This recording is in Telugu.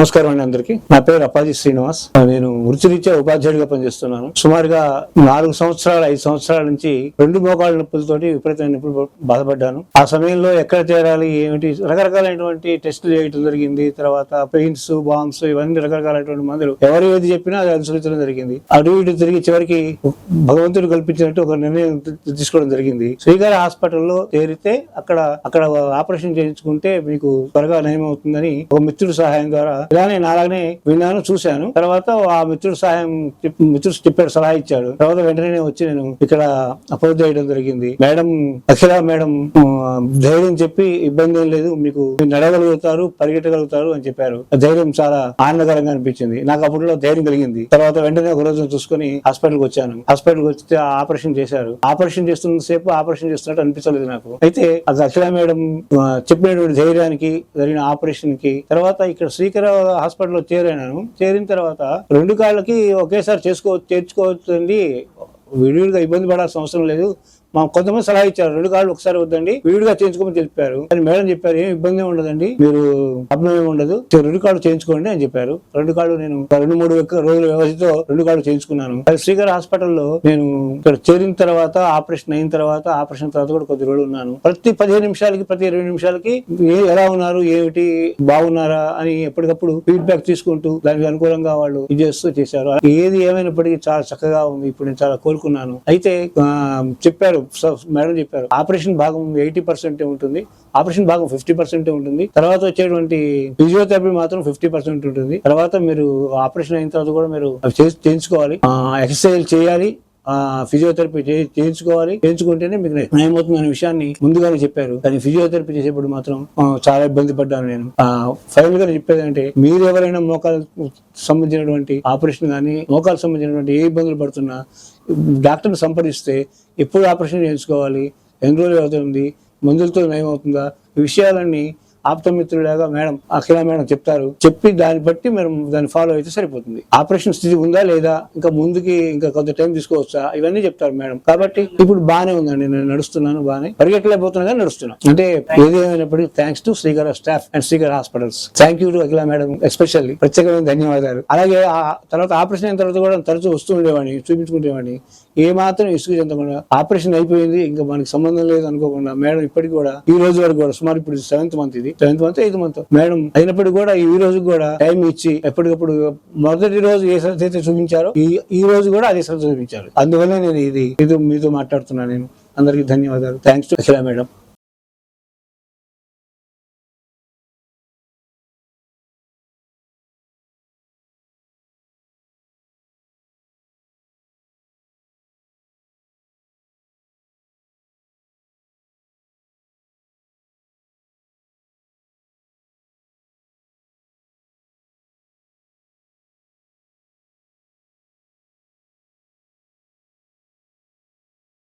నమస్కారం అండి అందరికి. నా పేరు అప్పాజీ శ్రీనివాస్. నేను వృత్తిరీత్యా ఉపాధ్యాయుడిగా పనిచేస్తున్నాను. సుమారుగా నాలుగు సంవత్సరాలు ఐదు సంవత్సరాల నుంచి రెండు మోకాళ్ళ నొప్పులతోటి విపరీతమైన నొప్పులు బాధపడ్డాను. ఆ సమయంలో ఎక్కడ చేరాలి ఏమిటి రకరకాలైనటువంటి టెస్టులు చేయడం జరిగింది. తర్వాత పెయిన్స్ బాంబ్స్ ఇవన్నీ రకరకాలైనటువంటి మందులు ఎవరు ఏది చెప్పినా అది అనుసరించడం జరిగింది. అటు ఇటు తిరిగి చివరికి భగవంతుడు కల్పించినట్టు ఒక నిర్ణయం తీసుకోవడం జరిగింది. శ్రీగారి హాస్పిటల్లో చేరితే అక్కడ అక్కడ ఆపరేషన్ చేయించుకుంటే మీకు త్వరగా నయం అవుతుందని ఒక మిత్రుడు సహాయం ద్వారా ఇలానే నాలాగనే విన్నాను చూశాను. తర్వాత ఆ మిత్రుడు సహాయం మిత్రుడు చెప్పాడు సలహా ఇచ్చాడు. తర్వాత వెంటనే వచ్చి నేను ఇక్కడ అపోజ్ చేయడం జరిగింది. మేడం అఖిల మేడం ధైర్యం చెప్పి ఇబ్బంది ఏం లేదు. మీకు నడగలుగుతారు పరిగెట్టగలుగుతారు అని చెప్పారు. ఆ ధైర్యం చాలా ఆనందకరంగా అనిపించింది. నాకు అప్పట్లో ధైర్యం కలిగింది. తర్వాత వెంటనే ఒక రోజు చూసుకొని హాస్పిటల్కి వచ్చాను. హాస్పిటల్కి వస్తే ఆపరేషన్ చేశారు. ఆపరేషన్ చేస్తున్న సేపు ఆపరేషన్ చేస్తున్నట్టు అనిపించలేదు నాకు. అయితే అది అఖిల మేడం చెప్పినటువంటి ధైర్యానికి జరిగిన ఆపరేషన్కి తర్వాత ఇక్కడ శ్రీకర హాస్పిటల్లో చేరాను. చేరిన తర్వాత రెండు కాళ్ళకి ఒకేసారి చేసుకో చేర్చుకోవచ్చండి. విడివిడిగా ఇబ్బంది పడాల్సిన అవసరం లేదు. మా కొంతమంది సలహా ఇచ్చారు. రెండు కాళ్ళు ఒకసారి వద్దండి. విడిగా చేయించుకోమని తెలిపారు కానీ మేడం చెప్పారు ఏం ఇబ్బంది ఉండదండి. మీరు అభినయం ఉండదు. రెండు కార్డు చేయించుకోండి అని చెప్పారు. రెండు కాళ్ళు నేను రెండు మూడు రోజుల వ్యవధితో రెండు కార్డు చేయించుకున్నాను. అది శ్రీకర్ హాస్పిటల్లో నేను ఇక్కడ చేరిన తర్వాత ఆపరేషన్ అయిన తర్వాత ఆపరేషన్ తర్వాత కూడా కొద్ది రోజులు ఉన్నాను. ప్రతి పదిహేను నిమిషాలకి ప్రతి ఇరవై నిమిషాలకి ఏ- ఎలా ఉన్నారు ఏమిటి బాగున్నారా అని ఎప్పటికప్పుడు ఫీడ్బ్యాక్ తీసుకుంటూ దానికి అనుకూలంగా వాళ్ళు ఇది చేస్తూ చేశారు. ఏది ఏమైనప్పటికీ చాలా చక్కగా ఉంది. ఇప్పుడు నేను చాలా కోరుకున్నాను అయితే చెప్పారు మేడం చెప్పారు ఆపరేషన్ భాగం ఎయిటీ పర్సెంట్ ఉంటుంది ఆపరేషన్ భాగం ఫిఫ్టీ పర్సెంట్ ఉంటుంది తర్వాత వచ్చేటువంటి ఫిజియోథెరపీ మాత్రం ఫిఫ్టీ పర్సెంట్ ఉంటుంది తర్వాత మీరు ఆపరేషన్ అయిన తర్వాత కూడా మీరు చేయించుకోవాలి. ఎక్సర్సైజ్ చేయాలి ఫిజియోథెరపీ చేయించుకోవాలి. చేయించుకుంటేనే మీకు నయమవుతుంది అనే విషయాన్ని ముందుగానే చెప్పారు. కానీ ఫిజియోథెరపీ చేసేప్పుడు మాత్రం చాలా ఇబ్బంది పడ్డాను నేను. ఫైనల్గా చెప్పేది అంటే మీరు ఎవరైనా మోకాలు సంబంధించినటువంటి ఆపరేషన్ కానీ మోకాలు సంబంధించినటువంటి ఏ ఇబ్బందులు పడుతున్నా డాక్టర్ని సంప్రదిస్తే ఎప్పుడు ఆపరేషన్ చేయించుకోవాలి ఎన్ని రోజులు అవుతుంది మందులతో నయమవుతుందా ఈ విషయాలన్నీ ఆప్తమిత్రులాగా మేడం అఖిల మేడం చెప్తారు. చెప్పి దాన్ని బట్టి మనం దాన్ని ఫాలో అయితే సరిపోతుంది. ఆపరేషన్ స్థితి ఉందా లేదా? ఇంకా ముందుకి ఇంకా కొంత టైం తీసుకోవచ్చా? ఇవన్నీ చెప్తారు మేడం. కాబట్టి ఇప్పుడు బాగానే ఉందండి. నేను నడుస్తున్నాను బాగానే పరిగెట్టలేకపోతున్నా కానీ నడుస్తున్నాను అంటే ఏది thanks to Srikara staff and Srikara hospitals thank you to Akhila madam especially ప్రత్యేకమైన ధన్యవాదాలు. అలాగే ఆ తర్వాత ఆపరేషన్ అయిన తర్వాత కూడా తరచూ వస్తూ ఉండేవాడిని చూపించుకునేవాడిని ఏ మాత్రం ఇసుకు చెందకుండా ఆపరేషన్ అయిపోయింది. ఇంకా మనకి సంబంధం లేదు అనుకోకుండా మేడం ఇప్పటికి కూడా ఈ రోజు వరకు కూడా సుమారు ఇప్పుడు సెవెంత్ మంత్ ఇది. Seventh month eighth month. Madam అయినప్పటికీ కూడా ఈ రోజు కూడా టైం ఇచ్చి ఎప్పటికప్పుడు మొదటి రోజు ఏ శ్రద్ధ అయితే చూపించారో ఈ ఈ రోజు కూడా అదే శ్రద్ధ చూపించారు. అందువల్ల నేను ఇది ఇది మీతో మాట్లాడుతున్నాను నేను. అందరికీ ధన్యవాదాలు. Thanks to madam.